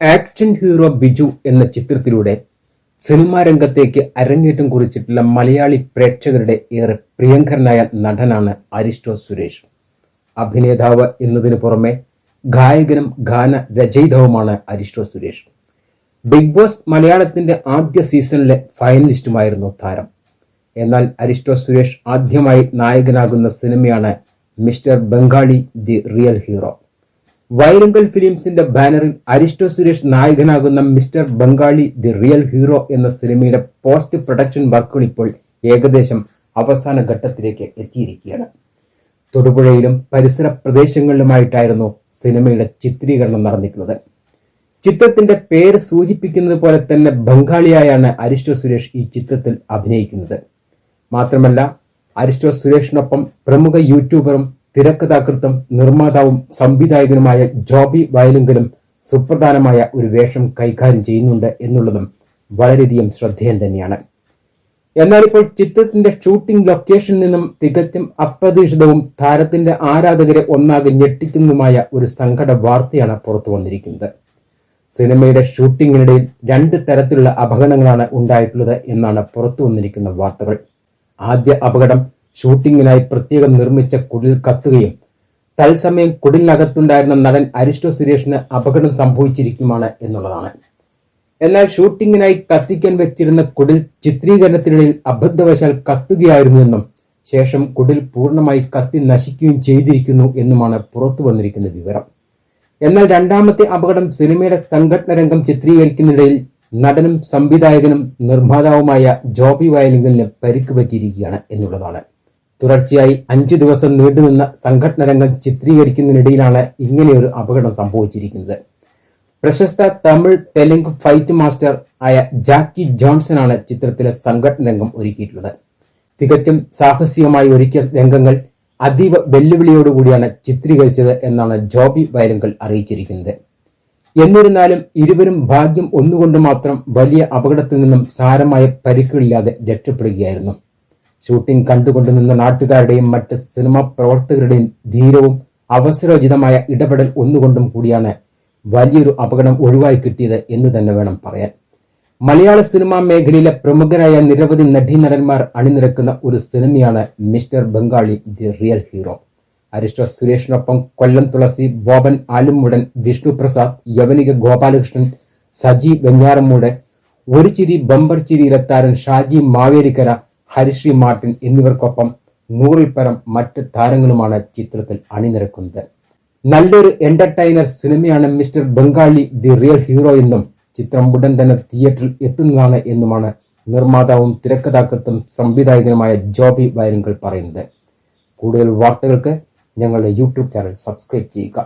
Action hero Biju എന്ന ചിത്രത്തിലൂടെ cinema രംഗത്തേക്ക് അരങ്ങേറ്റം കുറിച്ചിട്ടുള്ള മലയാളി പ്രേക്ഷകരുടെ ഏറെ പ്രിയങ്കരനായ നടനാണ് അരിസ്റ്റോ സുരേഷ്. അഭിനേതാവ് എന്നതിന് പുറമെ ഗായകനും ഗാന രചയിതാവുമാണ് അരിസ്റ്റോ സുരേഷ്. ബിഗ് ബോസ് മലയാളത്തിന്റെ ആദ്യ സീസണിലെ ഫൈനലിസ്റ്റുമായിരുന്നു താരം. എന്നാൽ അരിസ്റ്റോ സുരേഷ് ആദ്യമായി നായകനാകുന്ന സിനിമയാണ് mister Bengali the real hero. Vairankal ഫിലിംസിന്റെ ബാനറിൽ അരിസ്റ്റോ സുരേഷ് നായകനാകുന്ന mister Bengali the real hero എന്ന സിനിമയുടെ പോസ്റ്റ് പ്രൊഡക്ഷൻ വർക്കുകൾ ഇപ്പോൾ ഏകദേശം അവസാന ഘട്ടത്തിലേക്ക് എത്തിയിരിക്കുകയാണ്. തൊടുപുഴയിലും പരിസര പ്രദേശങ്ങളിലുമായിട്ടായിരുന്നു സിനിമയുടെ ചിത്രീകരണം നടന്നിട്ടുള്ളത് ചിത്രത്തിന്റെ പേര് സൂചിപ്പിക്കുന്നത് പോലെ തന്നെ ബംഗാളിയായാണ് അരിസ്റ്റോ സുരേഷ് ഈ ചിത്രത്തിൽ അഭിനയിക്കുന്നത്. മാത്രമല്ല അരിസ്റ്റോ സുരേഷിനൊപ്പം പ്രമുഖ യൂട്യൂബറും തിരക്കഥാകൃത്തും നിർമ്മാതാവും സംവിധായകനുമായ ജോബി വയലുങ്കലും സുപ്രധാനമായ ഒരു വേഷം കൈകാര്യം ചെയ്യുന്നുണ്ട് എന്നുള്ളതും വളരെയധികം ശ്രദ്ധേയം തന്നെയാണ്. എന്നാൽ ഇപ്പോൾ ചിത്രത്തിന്റെ ഷൂട്ടിംഗ് ലൊക്കേഷനിൽ നിന്നും തികച്ചും അപ്രതീക്ഷിതവും താരത്തിന്റെ ആരാധകരെ ഒന്നാകെ ഞെട്ടിക്കുന്നതുമായ ഒരു സങ്കട വാർത്തയാണ് പുറത്തു വന്നിരിക്കുന്നത്. സിനിമയുടെ ഷൂട്ടിങ്ങിനിടയിൽ രണ്ട് തരത്തിലുള്ള അപകടങ്ങളാണ് ഉണ്ടായിട്ടുള്ളത് എന്നാണ് പുറത്തു വന്നിരിക്കുന്ന വാർത്തകൾ. ആദ്യ അപകടം ഷൂട്ടിങ്ങിനായി പ്രത്യേകം നിർമ്മിച്ച കുടിൽ കത്തുകയും തത്സമയം കുടിലിനകത്തുണ്ടായിരുന്ന നടൻ അരിസ്റ്റോ സുരേഷിന് അപകടം സംഭവിച്ചിരിക്കുമാണ് എന്നുള്ളതാണ്. എന്നാൽ ഷൂട്ടിങ്ങിനായി കത്തിക്കാൻ വെച്ചിരുന്ന കുടിൽ ചിത്രീകരണത്തിനിടയിൽ അബദ്ധവശാൽ കത്തുകയായിരുന്നുവെന്നും ശേഷം കുടിൽ പൂർണമായി കത്തി നശിക്കുകയും ചെയ്തിരിക്കുന്നു എന്നുമാണ് പുറത്തു വന്നിരിക്കുന്ന വിവരം. എന്നാൽ രണ്ടാമത്തെ അപകടം സിനിമയുടെ സംഘടന രംഗം ചിത്രീകരിക്കുന്നിടയിൽ നടനും സംവിധായകനും നിർമ്മാതാവുമായ ജോബി വയലിംഗലിന് പരിക്ക് പറ്റിയിരിക്കുകയാണ് എന്നുള്ളതാണ്. തുടർച്ചയായി അഞ്ചു ദിവസം നീണ്ടുനിന്ന സംഘടന രംഗം ചിത്രീകരിക്കുന്നതിനിടയിലാണ് ഇങ്ങനെയൊരു അപകടം സംഭവിച്ചിരിക്കുന്നത്. പ്രശസ്ത തമിഴ് തെലുങ്ക് ഫൈറ്റ് മാസ്റ്റർ ആയ ജാക്കി ജോൺസൺ ആണ് ചിത്രത്തിലെ സംഘടന രംഗം ഒരുക്കിയിട്ടുള്ളത്. തികച്ചും സാഹസികമായി ഒരുക്കിയ രംഗങ്ങൾ അതീവ വെല്ലുവിളിയോടുകൂടിയാണ് ചിത്രീകരിച്ചത് എന്നാണ് ജോബി വയലങ്കൽ അറിയിച്ചിരിക്കുന്നത്. എന്നിരുന്നാലും ഇരുവരും ഭാഗ്യം ഒന്നുകൊണ്ട് മാത്രം വലിയ അപകടത്തിൽ നിന്നും സാരമായ പരിക്കുകളില്ലാതെ രക്ഷപ്പെടുകയായിരുന്നു. ഷൂട്ടിംഗ് കണ്ടുകൊണ്ട് നിന്ന നാട്ടുകാരുടെയും മറ്റ് സിനിമാ പ്രവർത്തകരുടെയും ധീരവും അവസരോചിതമായ ഇടപെടൽ ഒന്നുകൊണ്ടും കൂടിയാണ് വലിയൊരു അപകടം ഒഴിവായി കിട്ടിയത് എന്ന് തന്നെ വേണം പറയാൻ. മലയാള സിനിമാ മേഖലയിലെ പ്രമുഖരായ നിരവധി നടീനടന്മാർ അണിനിരക്കുന്ന ഒരു സിനിമയാണ് mister Bengali the real hero. Arishta സുരേഷിനൊപ്പം Kollam Thulasi Boban Alummoodan Vishnu Prasad Yavanika Gopalakrishnan Saji Venjaramoodu ഒരു ചിരി ബംബർ ചിരി ഇരത്താരൻ ഷാജി മാവേലിക്കര ഹരിശ്രീ മാർട്ടിൻ എന്നിവർക്കൊപ്പം നൂറിൽ പരം മറ്റ് താരങ്ങളുമാണ് ചിത്രത്തിൽ അണിനിരക്കുന്നത്. നല്ലൊരു എന്റർടൈനർ സിനിമയാണ് mister Bengali the real hero എന്നും ചിത്രം ഉടൻ തന്നെ തിയേറ്ററിൽ എത്തുന്നതാണ് എന്നുമാണ് നിർമ്മാതാവും തിരക്കഥാകൃത്തും സംവിധായകനുമായ ജോബി വയലിങ്കൽ പറയുന്നത്. കൂടുതൽ വാർത്തകൾക്ക് ഞങ്ങളുടെ യൂട്യൂബ് ചാനൽ സബ്സ്ക്രൈബ് ചെയ്യുക.